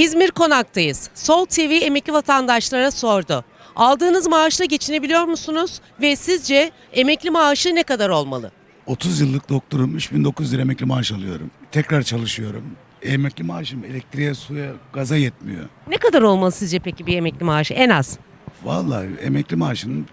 İzmir Konak'tayız. Sol TV emekli vatandaşlara sordu. Aldığınız maaşla geçinebiliyor musunuz ve sizce emekli maaşı ne kadar olmalı? 30 yıllık doktorum 3900 lira emekli maaş alıyorum. Tekrar çalışıyorum. Emekli maaşım elektriğe, suya, gaza yetmiyor. Ne kadar olmalı sizce peki bir emekli maaşı en az? Vallahi emekli maaşının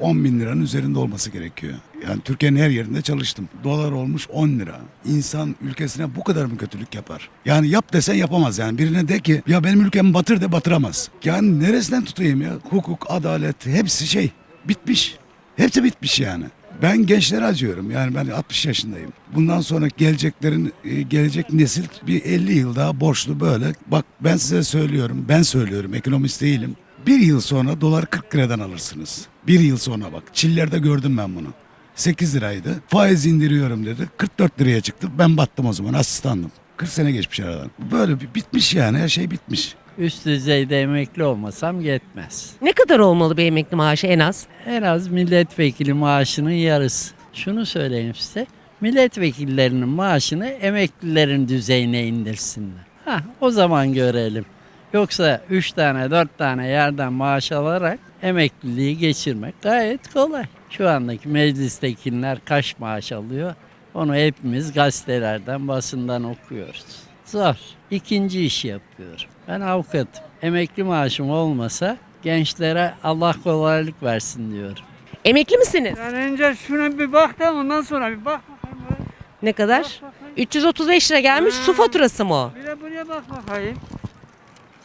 10 bin liranın üzerinde olması gerekiyor. Yani Türkiye'nin her yerinde çalıştım. Dolar olmuş 10 lira. İnsan ülkesine bu kadar mı kötülük yapar? Yani yap desen yapamaz yani. Birine de ki ya benim ülkemi batır de batıramaz. Yani neresinden tutayım ya? Hukuk, adalet hepsi şey bitmiş. Hepsi bitmiş yani. Ben gençlere acıyorum. Yani ben 60 yaşındayım. Bundan sonra geleceklerin e, gelecek nesil bir 50 yıl daha borçlu böyle. Bak ben size söylüyorum. Ben söylüyorum. Ekonomist değilim. Bir yıl sonra dolar 40 liradan alırsınız. Bir yıl sonra bak. Çillerde gördüm ben bunu. 8 liraydı. Faiz indiriyorum dedi. 44 liraya çıktı. Ben battım o zaman asistandım. 40 sene geçmiş aradan. Böyle bir bitmiş yani her şey bitmiş. Üst düzeyde emekli olmasam yetmez. Ne kadar olmalı bir emekli maaşı en az? En az milletvekili maaşının yarısı. Şunu söyleyeyim size. Milletvekillerinin maaşını emeklilerin düzeyine indirsinler. Ha, o zaman görelim. Yoksa 3 tane 4 tane yerden maaş alarak emekliliği geçirmek gayet kolay. Şu andaki meclistekiler kaç maaş alıyor? Onu hepimiz gazetelerden, basından okuyoruz. Zor. İkinci iş yapıyorum. Ben avukatım. Emekli maaşım olmasa gençlere Allah kolaylık versin diyorum. Emekli misiniz? Sen önce şuna bir bak da ondan sonra bir bak bakayım. buraya. Ne kadar? 335 lira gelmiş. Su faturası mı o? Bir de buraya bak bakayım.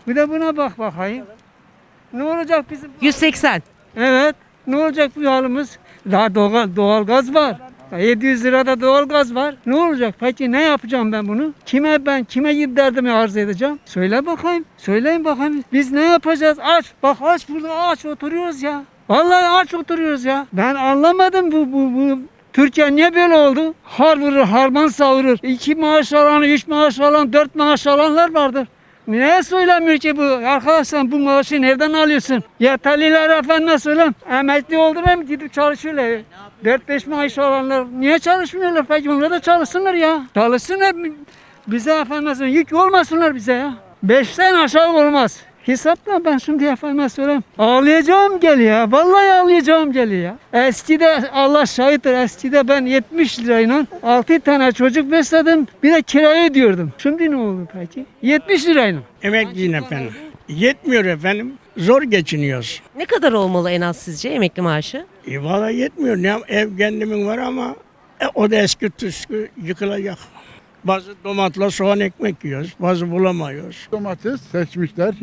Bir de buna bak bakayım. Ne olacak bizim? 180. Evet. Ne olacak bu halimiz? Daha doğal, doğal gaz var. Ya 700 lirada doğal gaz var. Ne olacak? Peki ne yapacağım ben bunu? Kime ben, kime derdimi arz edeceğim? Söyle bakayım. Söyleyin bakayım. Biz ne yapacağız? Aç. Bak aç burada aç oturuyoruz ya. Vallahi aç oturuyoruz ya. Ben anlamadım bu, bu, bu Türkiye niye böyle oldu? Har vurur, harman savurur. İki maaş alan, üç maaş alan, dört maaş alanlar vardır. Niye söylemiyor ki bu? Arkadaşlar bu maaşı nereden alıyorsun? Yeterliler efendime söyleyeyim. Emekli oldular mı gidip çalışıyorlar. 4-5 maaş alanlar niye çalışmıyorlar peki? Onlar da çalışsınlar ya. Çalışsınlar. Bize söyleyeyim yük olmasınlar bize ya. Beşten aşağı olmaz. Hesapla ben şimdi efendime söyleyeyim. Ağlayacağım geliyor ya. Vallahi ağlayacağım geliyor ya. Eskide Allah şahittir. Eskide ben 70 lirayla 6 tane çocuk besledim. Bir de kirayı ödüyordum. Şimdi ne oldu peki? 70 lirayla. Emekliyim efendim. Yetmiyor efendim. Zor geçiniyoruz. Ne kadar olmalı en az sizce emekli maaşı? E valla yetmiyor. Ne ev kendimin var ama e, o da eski tüskü yıkılacak. Bazı domatla soğan ekmek yiyoruz. Bazı bulamıyoruz. Domates seçmişler.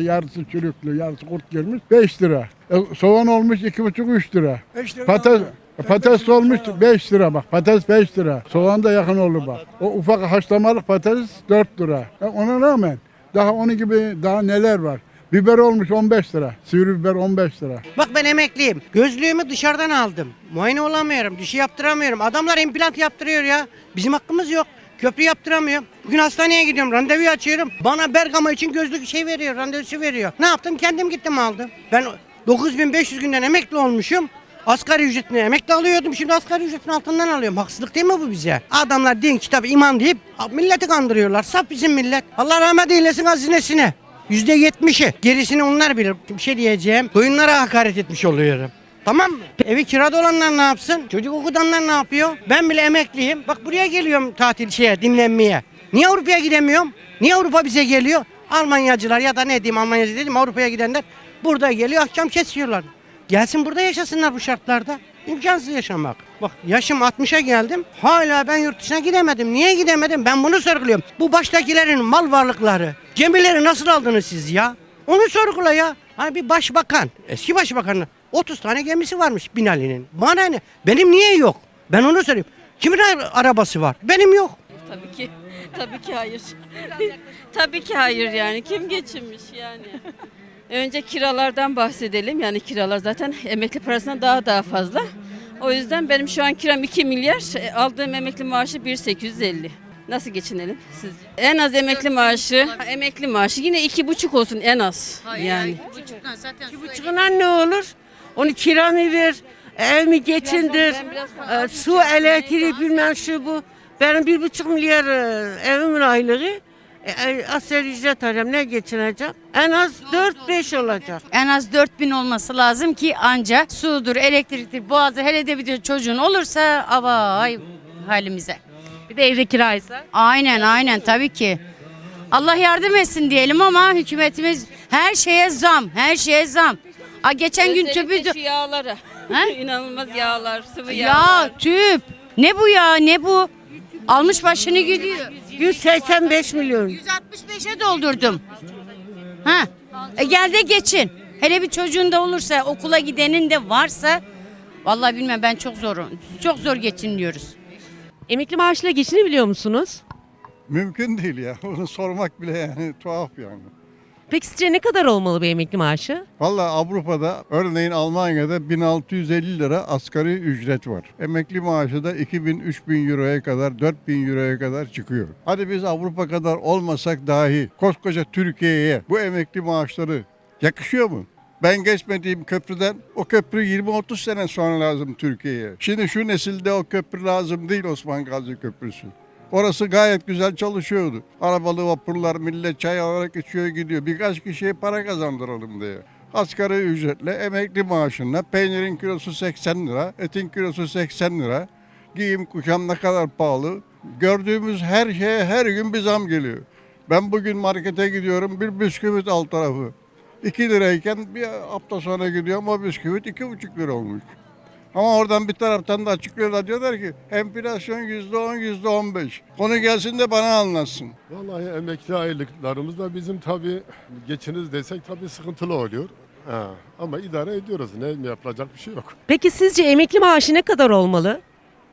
Yarısı çürüklü, yarısı kurt girmiş. 5 lira. E, soğan olmuş 2,5-3 lira. Patates, patates olmuş 5 lira bak. Patates 5 lira. Soğan da yakın olur bak. O ufak haşlamalık patates 4 lira. E, ona rağmen daha onun gibi daha neler var. Biber olmuş 15 lira. Sivri biber 15 lira. Bak ben emekliyim. Gözlüğümü dışarıdan aldım. Muayene olamıyorum. Dişi yaptıramıyorum. Adamlar implant yaptırıyor ya. Bizim hakkımız yok. Köprü yaptıramıyorum. Bugün hastaneye gidiyorum. Randevu açıyorum. Bana Bergama için gözlük şey veriyor. Randevusu veriyor. Ne yaptım? Kendim gittim aldım. Ben 9500 günden emekli olmuşum. Asgari ücretini emekli alıyordum. Şimdi asgari ücretin altından alıyorum. Haksızlık değil mi bu bize? Adamlar din, kitap, iman deyip milleti kandırıyorlar. Saf bizim millet. Allah rahmet eylesin hazinesine. Yüzde yetmişi. Gerisini onlar bilir. Bir şey diyeceğim. Koyunlara hakaret etmiş oluyorum. Tamam mı? Evi kirada olanlar ne yapsın? Çocuk okudanlar ne yapıyor? Ben bile emekliyim. Bak buraya geliyorum tatil şeye, dinlenmeye. Niye Avrupa'ya gidemiyorum? Niye Avrupa bize geliyor? Almanyacılar ya da ne diyeyim Almanyacı dedim Avrupa'ya gidenler burada geliyor akşam kesiyorlar. Gelsin burada yaşasınlar bu şartlarda. İmkansız yaşamak. Bak yaşım 60'a geldim. Hala ben yurt dışına gidemedim. Niye gidemedim? Ben bunu sorguluyorum. Bu baştakilerin mal varlıkları, gemileri nasıl aldınız siz ya? Onu sorgula ya. Hani bir başbakan, eski başbakanın 30 tane gemisi varmış Binali'nin. Bana ne? Benim niye yok? Ben onu sorayım. Kimin ara- arabası var? Benim yok. Tabii ki. Tabii ki hayır. Tabii ki hayır yani. Kim geçinmiş yani? Önce kiralardan bahsedelim. Yani kiralar zaten emekli parasından daha daha fazla. O yüzden benim şu an kiram 2 milyar. e, Aldığım emekli maaşı 1.850. Nasıl geçinelim sizce? En az emekli maaşı, emekli maaşı yine iki buçuk olsun en az. yani. buçuğuna ne olur? Onu kira mı ver, ev mi geçindir, e, su, elektriği bilmem şu bu. Benim bir buçuk milyar e, evimin aylığı. E, e, asgari ücret arıyorum. Ne geçineceğim? En az 4-5 olacak. En az 4000 olması lazım ki anca sudur, elektriktir, boğazı hele de bir de çocuğun olursa avay halimize. Bir de evde kiraysa. Aynen aynen tabii ki. Allah yardım etsin diyelim ama hükümetimiz her şeye zam, her şeye zam. A geçen gün Özellikle tüpü şu yağlara. Ha? İnanılmaz yağlar, sıvı yağlar. ya tüp. Ne bu ya ne bu? Almış başını gidiyor. 185 milyon. 165'e doldurdum. Ha. E gel de geçin. Hele bir çocuğun da olursa, okula gidenin de varsa vallahi bilmem ben çok zor çok zor geçiniyoruz. Emekli maaşıyla geçinebiliyor musunuz? Mümkün değil ya. Onu sormak bile yani tuhaf yani. Peki sizce ne kadar olmalı bir emekli maaşı? Valla Avrupa'da örneğin Almanya'da 1650 lira asgari ücret var. Emekli maaşı da 2000-3000 euroya kadar 4000 euroya kadar çıkıyor. Hadi biz Avrupa kadar olmasak dahi koskoca Türkiye'ye bu emekli maaşları yakışıyor mu? Ben geçmediğim köprüden o köprü 20-30 sene sonra lazım Türkiye'ye. Şimdi şu nesilde o köprü lazım değil Osman Gazi Köprüsü. Orası gayet güzel çalışıyordu. Arabalı vapurlar millet çay alarak içiyor gidiyor. Birkaç kişiye para kazandıralım diye. Asgari ücretle emekli maaşına peynirin kilosu 80 lira, etin kilosu 80 lira. Giyim kuşam ne kadar pahalı. Gördüğümüz her şeye her gün bir zam geliyor. Ben bugün markete gidiyorum bir bisküvit alt tarafı. 2 lirayken bir hafta sonra gidiyorum o bisküvit 2,5 lira olmuş. Ama oradan bir taraftan da açıklıyorlar diyorlar ki enflasyon yüzde on yüzde on beş. Konu gelsin de bana anlatsın. Vallahi emekli aylıklarımız da bizim tabii geçiniz desek tabii sıkıntılı oluyor. Ha, ama idare ediyoruz. Ne yapılacak bir şey yok. Peki sizce emekli maaşı ne kadar olmalı?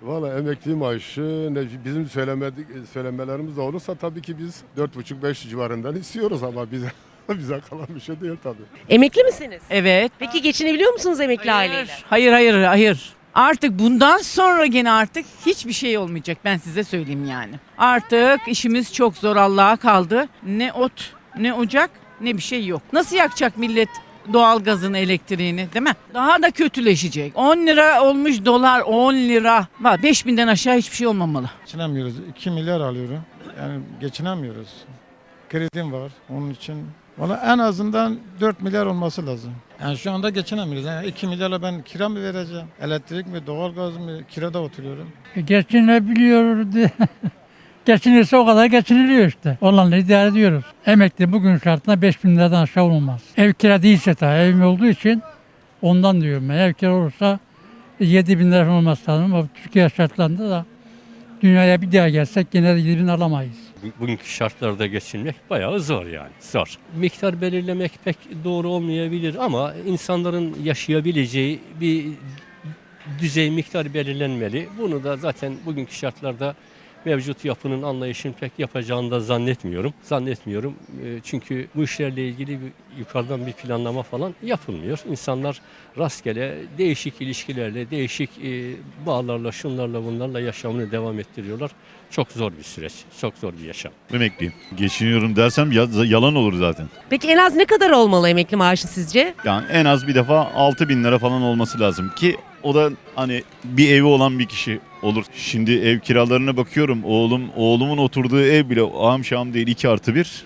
Vallahi emekli maaşı ne, bizim söylemedik, söylemelerimiz de olursa tabii ki biz 4,5-5 civarından istiyoruz ama bize bize kalan bir şey değil tabii. Emekli misiniz? Evet. Peki geçinebiliyor musunuz emekli aileyle? Hayır hayır hayır. Artık bundan sonra gene artık hiçbir şey olmayacak ben size söyleyeyim yani. Artık işimiz çok zor Allah'a kaldı. Ne ot ne ocak ne bir şey yok. Nasıl yakacak millet doğalgazın elektriğini değil mi? Daha da kötüleşecek. 10 lira olmuş dolar 10 lira. Bak 5000'den aşağı hiçbir şey olmamalı. Geçinemiyoruz. 2 milyar alıyorum. Yani geçinemiyoruz. Kredim var onun için. Valla en azından 4 milyar olması lazım. Yani şu anda geçinemiyoruz. Yani 2 milyarla ben kira mı vereceğim? Elektrik mi, doğalgaz mı? Kirada oturuyorum. Geçinebiliyor diye. Geçinirse o kadar geçiniliyor işte. Olanla idare ediyoruz. Emekli bugün şartında 5 bin liradan aşağı olmaz. Ev kira değilse tabii evim olduğu için ondan diyorum ben. Ev kira olursa 7 bin lira olması lazım. Ama Türkiye şartlarında da dünyaya bir daha gelsek gene de 7 bin alamayız. Bugünkü şartlarda geçinmek bayağı zor yani. Zor. Miktar belirlemek pek doğru olmayabilir ama insanların yaşayabileceği bir düzey miktar belirlenmeli. Bunu da zaten bugünkü şartlarda mevcut yapının anlayışını pek yapacağını da zannetmiyorum. Zannetmiyorum E, çünkü bu işlerle ilgili bir, yukarıdan bir planlama falan yapılmıyor. İnsanlar rastgele değişik ilişkilerle, değişik e, bağlarla, şunlarla bunlarla yaşamını devam ettiriyorlar. Çok zor bir süreç, çok zor bir yaşam. Emekliyim. Geçiniyorum dersem yalan olur zaten. Peki en az ne kadar olmalı emekli maaşı sizce? Yani en az bir defa 6 bin lira falan olması lazım ki o da hani bir evi olan bir kişi olur. Şimdi ev kiralarına bakıyorum. Oğlum oğlumun oturduğu ev bile ağam şam değil 2 artı 1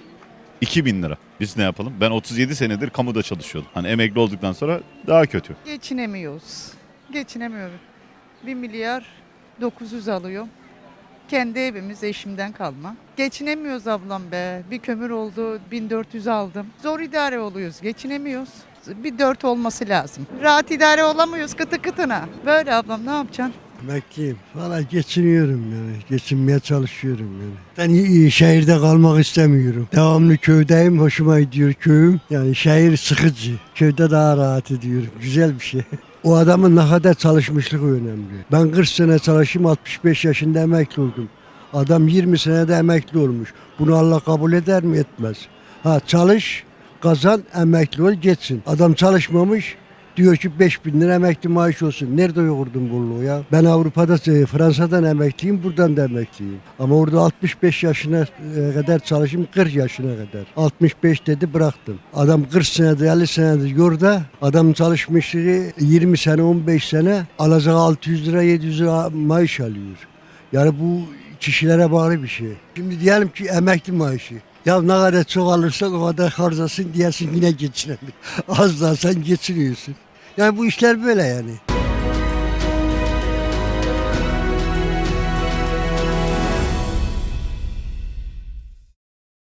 2 bin lira. Biz ne yapalım? Ben 37 senedir kamuda çalışıyordum. Hani emekli olduktan sonra daha kötü. Geçinemiyoruz. Geçinemiyoruz. 1 milyar 900 alıyor. Kendi evimiz eşimden kalma. Geçinemiyoruz ablam be. Bir kömür oldu 1400 aldım. Zor idare oluyoruz. Geçinemiyoruz. Bir dört olması lazım. Rahat idare olamıyoruz kıtı kıtına. Böyle ablam ne yapacaksın? Emekliyim. Valla geçiniyorum yani. Geçinmeye çalışıyorum yani. Ben şehirde kalmak istemiyorum. Devamlı köydeyim. Hoşuma gidiyor köyüm. Yani şehir sıkıcı. Köyde daha rahat ediyorum. Güzel bir şey. O adamın ne kadar çalışmışlığı önemli. Ben 40 sene çalışayım 65 yaşında emekli oldum. Adam 20 senede emekli olmuş. Bunu Allah kabul eder mi etmez. Ha çalış, kazan, emekli ol geçsin. Adam çalışmamış, Diyor ki 5 bin lira emekli maaş olsun. Nerede yoğurdun bolluğu ya? Ben Avrupa'da, e, Fransa'dan emekliyim, buradan da emekliyim. Ama orada 65 yaşına e, kadar çalışayım, 40 yaşına kadar. 65 dedi bıraktım. Adam 40 senedir, 50 senedir yurda. Adam çalışmışlığı 20 sene, 15 sene alacak 600 lira, 700 lira maaş alıyor. Yani bu kişilere bağlı bir şey. Şimdi diyelim ki emekli maaşı. Ya ne kadar çok alırsan o kadar harcasın diyesin yine geçinemiyor. Az da sen geçiniyorsun. Yani bu işler böyle yani.